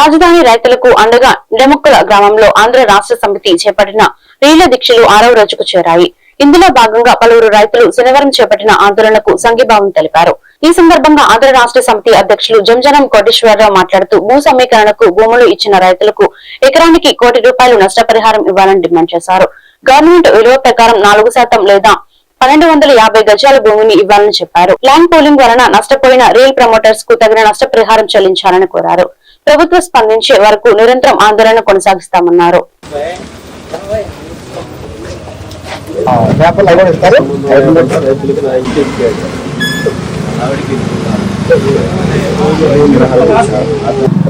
రాజధాని రైతులకు అండగా నిడముక్కల గ్రామంలో ఆంధ్ర రాష్ట్ర సమితి చేపట్టిన రీల దీక్షలు ఆరవ రోజుకు చేరాయి. ఇందులో భాగంగా పలువురు రైతులు శనివారం చేపట్టిన ఆందోళనకు సంఘీభావం తెలిపారు. ఈ సందర్భంగా ఆంధ్ర రాష్ట్ర సమితి అధ్యక్షులు జంజనం కోటేశ్వరరావు మాట్లాడుతూ భూ సమీకరణకు భూములు ఇచ్చిన రైతులకు ఎకరానికి కోటి రూపాయలు నష్టపరిహారం ఇవ్వాలని డిమాండ్ చేశారు. గవర్నమెంట్ విలువ ప్రకారం నాలుగు శాతం లేదా పన్నెండు వందల యాభై గజాల భూమిని ఇవ్వాలని చెప్పారు. ల్యాండ్ పూలింగ్ వలన నష్టపోయిన రియల్ ప్రమోటర్స్కు తగిన నష్టపరిహారం చెల్లించాలని కోరారు. ప్రభుత్వం స్పందించే వరకు నిరంతరం ఆందోళన కొనసాగిస్తామన్నారు.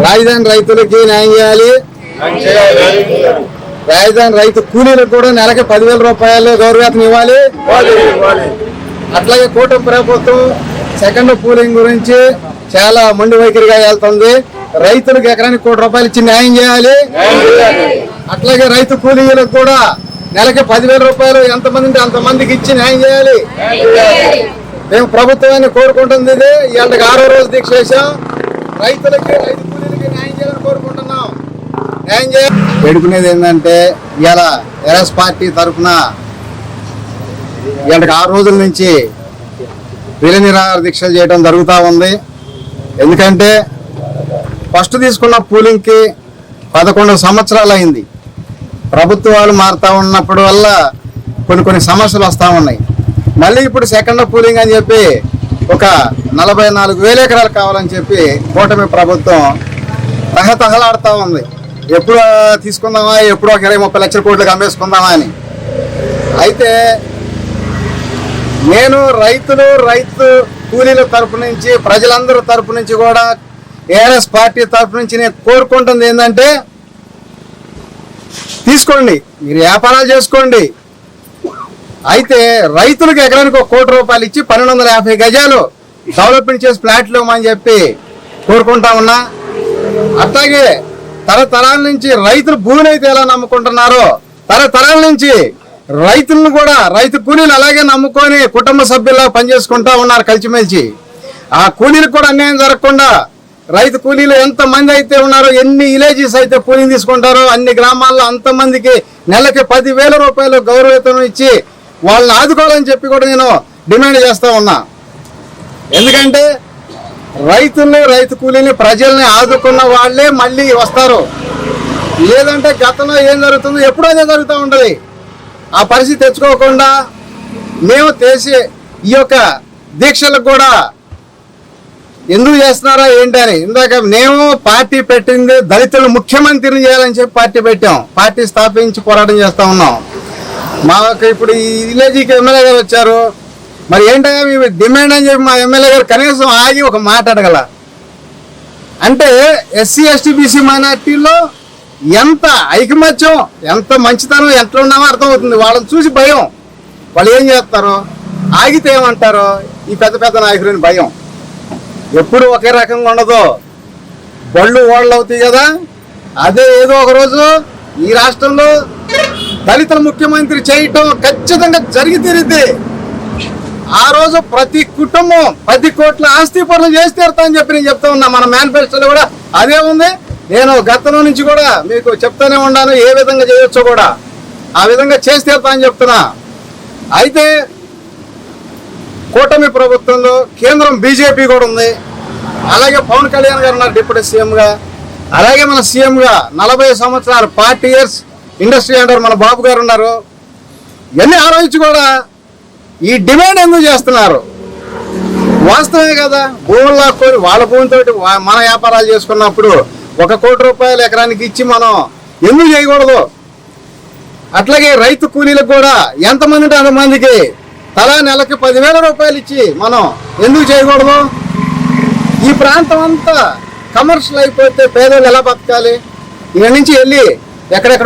రాజధాని రైతులకి న్యాయం చేయాలి. రాజధాని రైతు కూలీలకు కూడా నెలకి పదివేల రూపాయలు గౌరవేతనం ఇవ్వాలి. అట్లాగే కూటమి ప్రభుత్వం సెకండ్ పూలింగ్ గురించి చాలా మొండి వైఖరిగా వెళ్తుంది రైతులకు ఎకరానికి కోటి రూపాయలు ఇచ్చి న్యాయం చేయాలి. అట్లాగే రైతు కూలీలకు కూడా నెలకి పదివేల రూపాయలు ఎంతమంది ఉంటే అంతమందికి ఇచ్చి న్యాయం చేయాలి. మేము ప్రభుత్వాన్ని కోరుకుంటుంది ఇది. ఇవాళకి ఆరో రోజు దీక్ష చేశాం. రైతులకి రైతు కూలీలకి న్యాయం చేయాలని కోరుకుంటున్నాం. న్యాయం చేయాలి పెడుకునేది ఏంటంటే ఇవాళ ఎర్ఎస్ పార్టీ తరఫున ఇవాళకి ఆరు రోజుల నుంచి విల నిరాహార దీక్షలు చేయడం జరుగుతూ ఉంది. ఎందుకంటే ఫస్ట్ తీసుకున్న పూలింగ్కి పదకొండు సంవత్సరాలు అయింది ప్రభుత్వాలు మారుతూ ఉన్నప్పుడు వల్ల కొన్ని కొన్ని సమస్యలు వస్తూ ఉన్నాయి. మళ్ళీ ఇప్పుడు సెకండ్ పూలింగ్ అని చెప్పి ఒక నలభై నాలుగు వేల ఎకరాలు కావాలని చెప్పి కూటమి ప్రభుత్వం తహతహలాడుతూ ఉంది. ఎప్పుడు తీసుకుందామా? ఎప్పుడు ఒక ఇరవై ముప్పై లక్షల కోట్లకు అమ్మేసుకుందామా అని. అయితే నేను రైతులు రైతు కూలీల తరపు నుంచి ప్రజలందరి తరపు నుంచి కూడా ఏఆర్ఎస్ పార్టీ తరపు నుంచి నేను కోరుకుంటుంది ఏంటంటే తీసుకోండి మీరు వ్యాపారాలు చేసుకోండి. అయితే రైతులకు ఎకరానికి ఒక కోటి రూపాయలు ఇచ్చి పన్నెండు వందల యాభై గజాలు డెవలప్మెంట్ చేసి ప్లాట్లు ఇవ్వమని చెప్పి కోరుకుంటా ఉన్నా. అట్లాగే తరతరాల నుంచి రైతులు భూమిని అయితే ఎలా నమ్ముకుంటున్నారో తరతరాల నుంచి రైతులను కూడా రైతు కూలీలు అలాగే నమ్ముకొని కుటుంబ సభ్యుల్లో పనిచేసుకుంటా ఉన్నారు కలిసిమెలిసి. ఆ కూలీలకు కూడా అన్యాయం జరగకుండా రైతు కూలీలు ఎంత మంది అయితే ఉన్నారో ఎన్ని విలేజెస్ అయితే కూలీని తీసుకుంటారో అన్ని గ్రామాల్లో అంతమందికి నెలకి పదివేల రూపాయలు గౌరవేతనం ఇచ్చి వాళ్ళని ఆదుకోవాలని చెప్పి కూడా నేను డిమాండ్ చేస్తూ ఉన్నా. ఎందుకంటే రైతుల్ని రైతు కూలీని ప్రజల్ని ఆదుకున్న వాళ్ళే మళ్ళీ వస్తారు. లేదంటే గతంలో ఏం జరుగుతుందో ఎప్పుడో అదే జరుగుతూ ఉంటుంది. ఆ పరిస్థితి తెచ్చుకోకుండా మేము చేసే ఈ యొక్క దీక్షలకు కూడా ఎందుకు చేస్తున్నారా ఏంటని ఇందాక మేము పార్టీ పెట్టింది దళితులు ముఖ్యమంత్రిని చేయాలని చెప్పి పార్టీ పెట్టాం. పార్టీ స్థాపించి పోరాటం చేస్తూ ఉన్నాం. మాకు ఇప్పుడు ఈ విలేజ్కి ఎమ్మెల్యే గారు వచ్చారు. మరి ఏంటో మీ డిమాండ్ అని చెప్పి మా ఎమ్మెల్యే గారు కనీసం ఆగి ఒక మాట అడగల. అంటే ఎస్సీ ఎస్టీ బీసీ మైనార్టీలో ఎంత ఐకమత్యం ఎంత మంచితనం ఎంత ఉన్నామో అర్థమవుతుంది. వాళ్ళని చూసి భయం. వాళ్ళు ఏం చేస్తారో? ఆగితే ఏమంటారో? ఈ పెద్ద పెద్ద నాయకులని భయం. ఎప్పుడు ఒకే రకంగా ఉండదు. బళ్ళు ఓళ్ళు అవుతాయి కదా అదే ఏదో ఒక రోజు ఈ రాష్ట్రంలో దళితుల ముఖ్యమంత్రి చేయటం ఖచ్చితంగా జరిగి తీరుద్ది. ఆ రోజు ప్రతి కుటుంబం పది కోట్ల ఆస్తి పనులు చేసి తీరుతా అని చెప్పి నేను చెప్తా ఉన్నా. మన మేనిఫెస్టోలో కూడా అదే ఉంది. నేను గతంలో నుంచి కూడా మీకు చెప్తానే ఉన్నాను ఏ విధంగా చేయొచ్చో కూడా. ఆ విధంగా చేసి తీరుతా అని చెప్తున్నా. అయితే కూటమి ప్రభుత్వంలో కేంద్రం బీజేపీ కూడా ఉంది. అలాగే పవన్ కళ్యాణ్ గారు ఉన్నారు డిప్యూటీ సీఎంగా. అలాగే మన సీఎంగా నలభై సంవత్సరాలు ఫార్టీ ఇయర్స్ ఇండస్ట్రీ అంటారు మన బాబు గారు ఉన్నారు. ఇవన్నీ ఆలోచించి కూడా ఈ డిమాండ్ ఎందుకు చేస్తున్నారు? వాస్తవమే కదా భూములు లాక్కొని వాళ్ళ భూమితో మన వ్యాపారాలు చేసుకున్నప్పుడు ఒక కోటి రూపాయలు ఎకరానికి ఇచ్చి మనం ఎందుకు చేయకూడదు? అట్లాగే రైతు కూలీలకు కూడా ఎంతమంది ఉంటే అంతమందికి తలా నెలకి పదివేల రూపాయలు ఇచ్చి మనం ఎందుకు చేయకూడదు? ఈ ప్రాంతం అంతా కమర్షియల్ అయిపోతే పేదోళ్ళు ఎలా బతకాలి? ఇక్కడ నుంచి వెళ్ళి ఎక్కడెక్కడ